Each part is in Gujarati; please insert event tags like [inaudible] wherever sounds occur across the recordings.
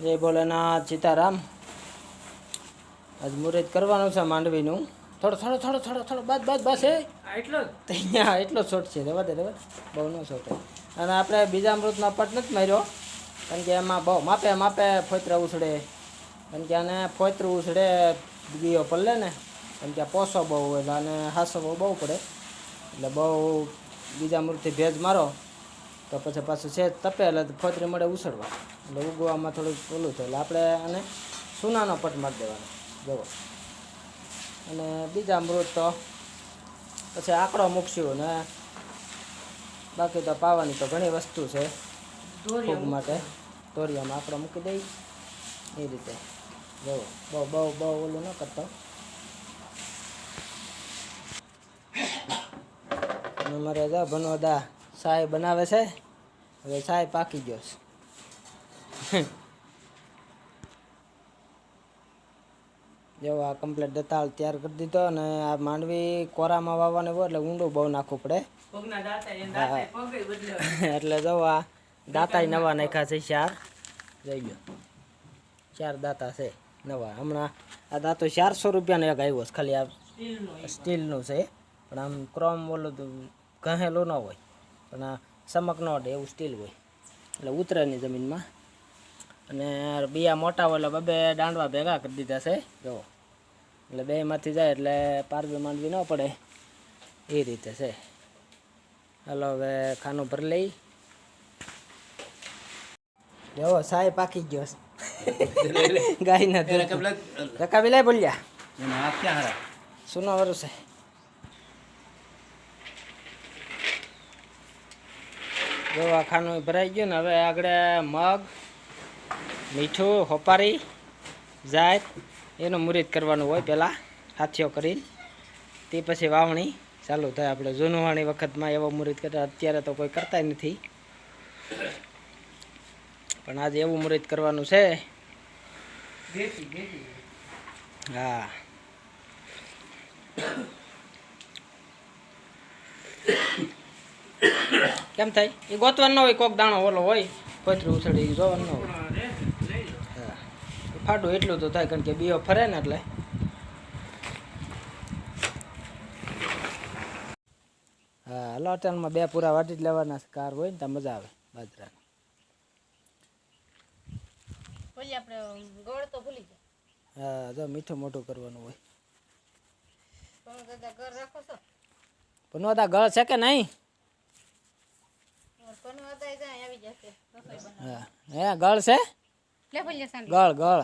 જય ભોલેનાથ સીતારામ. આજ મુહૂર્ત કરવાનું છે માંડવીનું. થોડો થોડો થોડો થોડો થોડો બસ બસ બસ એ એટલો અહીંયા એટલો શોટ છે. રેવા દે રેવા બહુ ન શોટ અને આપણે બીજા અમૃતમાં પટ નથી માર્યો કારણ કે એમાં બહુ માપે માપે ફોતરા ઉછળે. કારણ કે આને ફોતરું ઉછળે ગીયો પલ્લે ને કારણ કે આ પોસો બહુ હોય એટલે આને હાસો બહુ બહુ પડે. એટલે બહુ બીજા અમૃતથી ભેજ મારો. તો પછી પાછું છે તપે એટલે ફોતરી મળે ઉછળવા. એટલે ઉગવામાં થોડુંક ઓલું થયું. એટલે આપણે આને સુનાનો પટ મારી દેવાનો. જવો અને બીજા મૃત તો પછી આંકડો મૂકશું ને બાકી તો પાવાની તો ઘણી વસ્તુ છે ફૂગ માટે. તોરિયામાં આંકડો મૂકી દઈ. એ રીતે. જવો બહુ બહુ બહુ ઓલું ન કરતો. અને મારે જા ભનોદા સાય બનાવે છે? હવે સાય પાકી ગયો છે. જો આ કમ્પ્લીટ દતાલ તૈયાર કરી દીધો અને આ માંડવી કોરામાં વાવવાની હોય એટલે ઊંડું બહુ નાખવું પડે. દાંતા દાંતા એટલે જો આ દાંતાય નવા નાખ્યા છે ચાર. જઈ ગયો. ચાર દાંતા છે નવા. હમણાં આ દાંતો ચારસો રૂપિયાનો એક આવ્યો છે ખાલી આ સ્ટીલનું છે. પણ આમ ક્રોમ ઓલું તો ઘહેલું ન હોય. પણ આ ચમક ન અડે એવું સ્ટીલ હોય. એટલે ઉતરેની જમીનમાં. અને બિયા મોટા હોય એટલે બબે દાંડવા ભેગા કરી દીધા છે. જો એટલે બેમાંથી જાય એટલે પારવી માંડવી ન પડે. એ રીતે છે. હાલો હવે ખાનું ભરી લઈ. જો સાહેબ પાકી ગયો ગાય [laughs] ગાયના દૂધ. રકાબી લઈ બોલ્યા. સુનો વરું જો ભરાઈ ગયું ને હવે આગળ મગ મીઠું હોપારી જાત એનું મુરીદ કરવાનું હોય પહેલાં હાથીઓ કરીને તે પછી વાવણી ચાલુ થાય આપણે. જૂનું વાણી વખતમાં એવો મુરીદ કરતા અત્યારે તો કોઈ કરતા નથી. પણ આજે એવું મુરીદ કરવાનું છે. હા. કેમ થાય? એ ગોતવાનો હોય કોક દાણો ઓલો હોય પથરું ઉછળી જોવાનું હોય. ફાડું એટલું તો થાય કારણ કે બીઓ ફરે ને એટલે. હા લોટનમાં બે પૂરા વાટી જ લેવાના કાર હોય ને ત્યાં મજા આવે બાજરાની હા જો મીઠું મોટું કરવાનું હોય. પણ દાદા ગળ છે કે નહીં કોનું હતા જાય આવી જશે રસોઈ બનાવ હા. હે ગળ છે? લે ભલે સાંજે ગળ ગળ.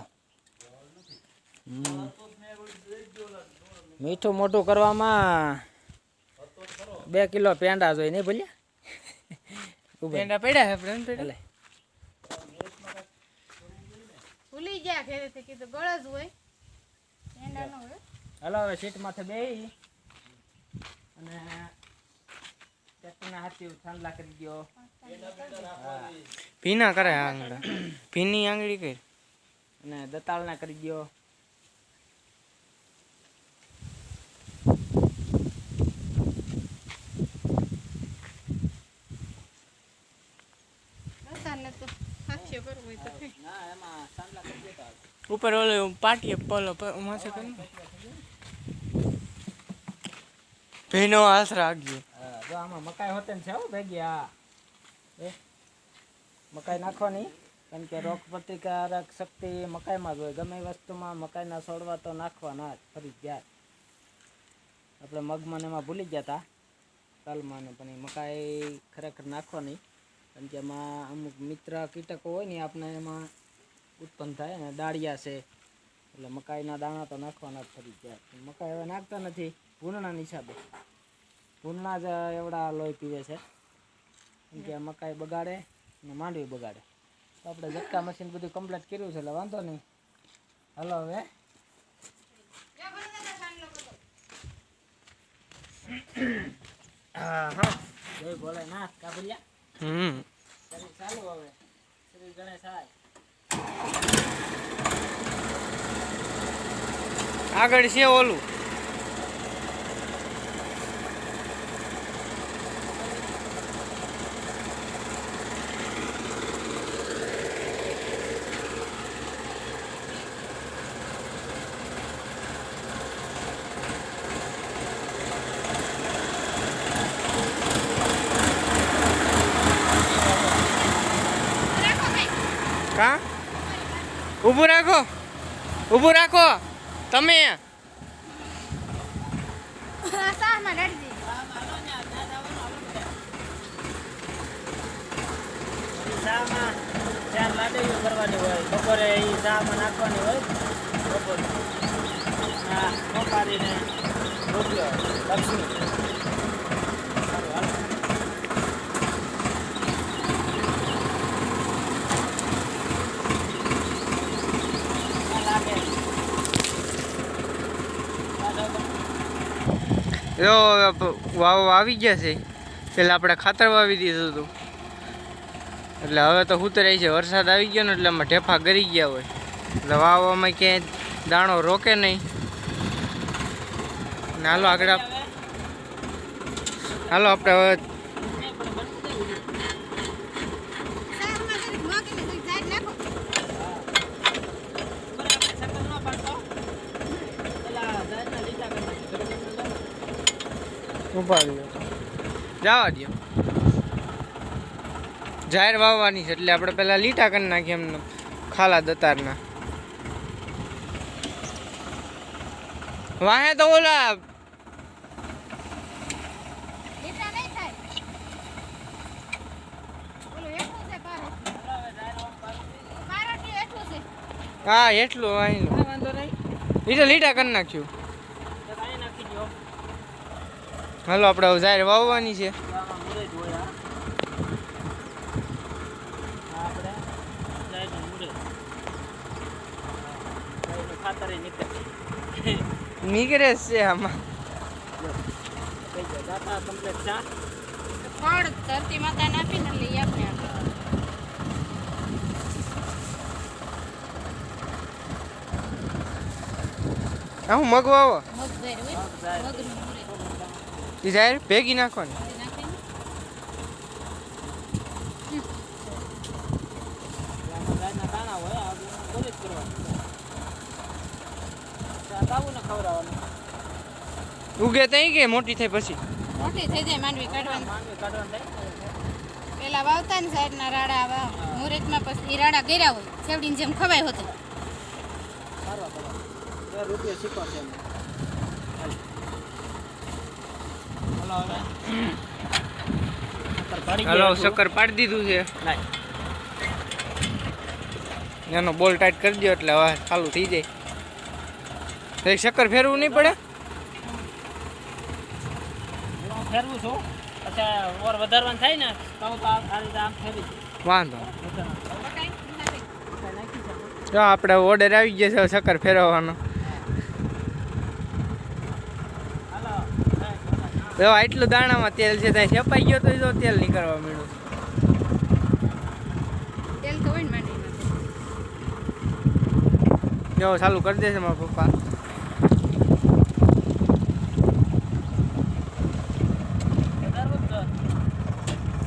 મીઠું મોટું કરવામાં બે કિલો પેંડા જોઈએ નહીં ભૂલ્યા? પેંડા પડ્યા આપણે ભૂલી ગયા ઘરેથી કીધું ગળ જ હોય. એંડા ન હોય. હાલો હવે સીટ માથે બે અને ટ્રેક્ટરના હાથી થાંડલા કરી ગયો. ભીના કરે આંગળા. ભીની આંગળી કરી. અને દતાળના કરી ગયો રસાને તો હાથીઓ કરવું હોય તો થાય. ના એમાં થાંડલા કરી દેતા ઉપર ઓલો પાટીએ પલો માથે કરી ભીનો હાથ રાખજો. હા, જો આમાં મકાઈ હોતે ને છે હો ભેગી હા. એ? મકાઈ નાખવાની? કારણ કે રોગ પ્રતિકારક શક્તિ મકાઈમાં જ હોય. ગમે વસ્તુમાં મકાઈના છોડવા તો નાખવાના જ ફરજિયાત આપણે મગમાં એમાં ભૂલી ગયા હતા તલમાં પણ એ મકાઈ ખરેખર નાખવાની. કારણ કે એમાં અમુક મિત્ર કીટકો હોય ને આપણે એમાં ઉત્પન્ન થાય ને દાળિયા છે. એટલે મકાઈના દાણા તો નાખવાના જ ફરજિયાત મકાઈ હવે નાખતા નથી. ભૂનના હિસાબે. ભૂનના જ એવડા લોહી પીવે છે. કેમ કે મકાઈ બગાડે ને માંડવી બગાડે. તો આપણે ઝટકા મશીન બધું કમ્પ્લીટ કર્યું છે એટલે વાંધો નહીં. હાલો હવે. હા જય ભોલેનાથ કાબુલિયા. હમ. ચાલુ ચાલુ હવે. શ્રી ગણેશાય આગળ છે ઓલું કા ઊભું રાખો. ઊભું રાખો. તમે. ચાર લાડવી કરવાની હોય બપોરે એ શામાં નાખવાની હોય બપોરે હા સોપારીને રૂપિયો લક્ષ્મી સારું, હાલો. આ લાગે. આ લાગે. જો વાવ આવી ગયા છે. પેલા આપણે ખાતર વાવી દીધું હતું. એટલે હવે તો ઉતરાય છે. વરસાદ આવી ગયો ને એટલે આમાં ઢેફા ગરી ગયા હોય. એટલે વાવવામાં ક્યાંય દાણો રોકે નહીં. હાલો આગળ હાલો, આપણે હવે શામાં જરીક મોકલી દઈ સાઈડ નાખો ઊભા રહ્યો જવા દો જાહેર વાવવાની છે એટલે આપણે પેલા લીટા કરી નાખીએ એમને ખાલા દતારના. વાહે તો ઓલા લીટા નહીં થાય. ઓલું હેઠું છે પારો પારોટી હેઠું છે. હા એટલું વાંધો નહીં. એ લીટા કરી નાખ્યું તો કાંઈ નાખી દો હાલો, આપણે હવે વાવવાની છે. નીકળે. છે આમાં. ફળ ધરતી માતા નાખીને લઈ આપણે હું મગ વાવો? મગ મૂરે એ જાહેર ભેગી તાવુંને ખવડાવવાનું. ઉગે તઈ કે મોટી થાય પછી મોટી થઈ જાય માંડવી કાઢવાની માંડવી કાઢવાનું થાય. પેલા વાવતા ને સાઈડના રાડા આવા મુહૂર્તમાં પછી રાડા કર્યા હોય સેવડીને જેમ ખવાય હોતે રૂપિયો સિક્કો છે એમાં. હાલ. શક્કર પાડી દીધું છે. એનો બોલ ટાઈટ કરી દો એટલે હવે ચાલુ થઈ જાય. શક્કર ફેરવું નહીં પડે? ફેરવું છું. ઓર વધારવાનું થાય ને તો આ રીતે આમ ફેરવી વાંધો આપણે ઓર્ડર આવી ગયો છે શક્કર ફેરવવાનો. જો આટલું દાણામાં તેલ છે ત્યાં છપાઈ ગયો તો જો તેલ નીકળવા મળ્યું તેલ તો હોય ને જો ચાલુ કરી દેશે મારા પપ્પા.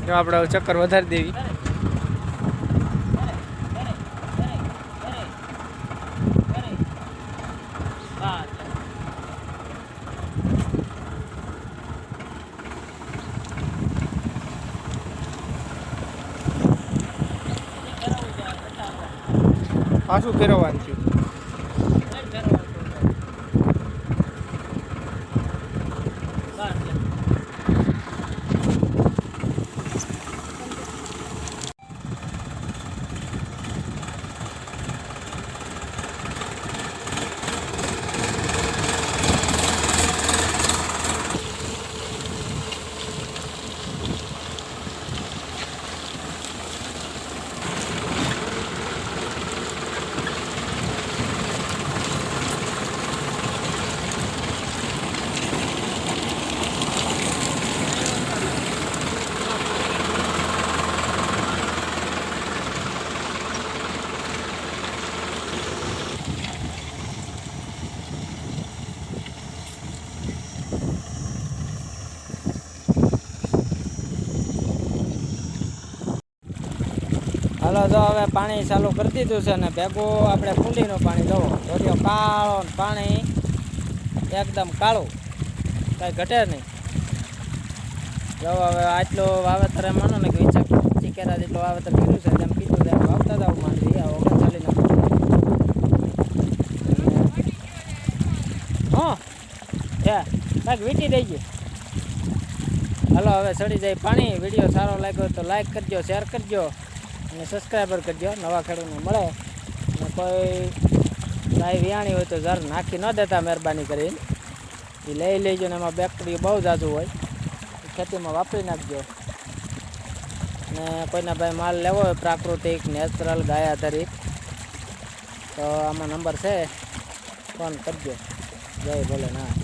જો આપણે ચક્કર વધારી દેવી કરે. કરે. કરે. કરે. કરે. કરે. બસ. ફેરવવું છે, બતાવો. પાછું ફેરવવાનું છે. હાલો, તો હવે પાણી ચાલુ કરી દીધું છે ને ભેગું આપણે કુંડીનું પાણી દઉં દોરીઓ કાળો પાણી, એકદમ કાળું. કાંઈ ઘટે નહીં. જો હવે આટલું વાવેતર એમ માનો ને કે વિચાર ચીકેરા જેટલું વાવેતર કર્યું છે તેમ કીધું તેમ વાવતા હતા માંડવી. આ ઓગણચાલીસ હા કાંઈક વીટી દઈ ગઈ હલો, હવે ચડી જાય પાણી. વીડિયો સારો લાગ્યો તો લાઈક કરજો શેર કરજો. અને સબસ્ક્રાઈબર કરજો, નવા ખેડૂતને મળે. અને કોઈ ગાય વિયાણી હોય તો જર નાખી ન દેતા મહેરબાની કરીને. એ લઈ લેજો ને એમાં બેક્ટેરિયા બહુ જાજુ હોય. ખેતીમાં વાપરી નાખજો. અને કોઈના ભાઈ માલ લેવો હોય પ્રાકૃતિક નેચરલ ગાય આધારિત, તો આમાં નંબર છે. ફોન કરજો. જય ભોલેનાથ.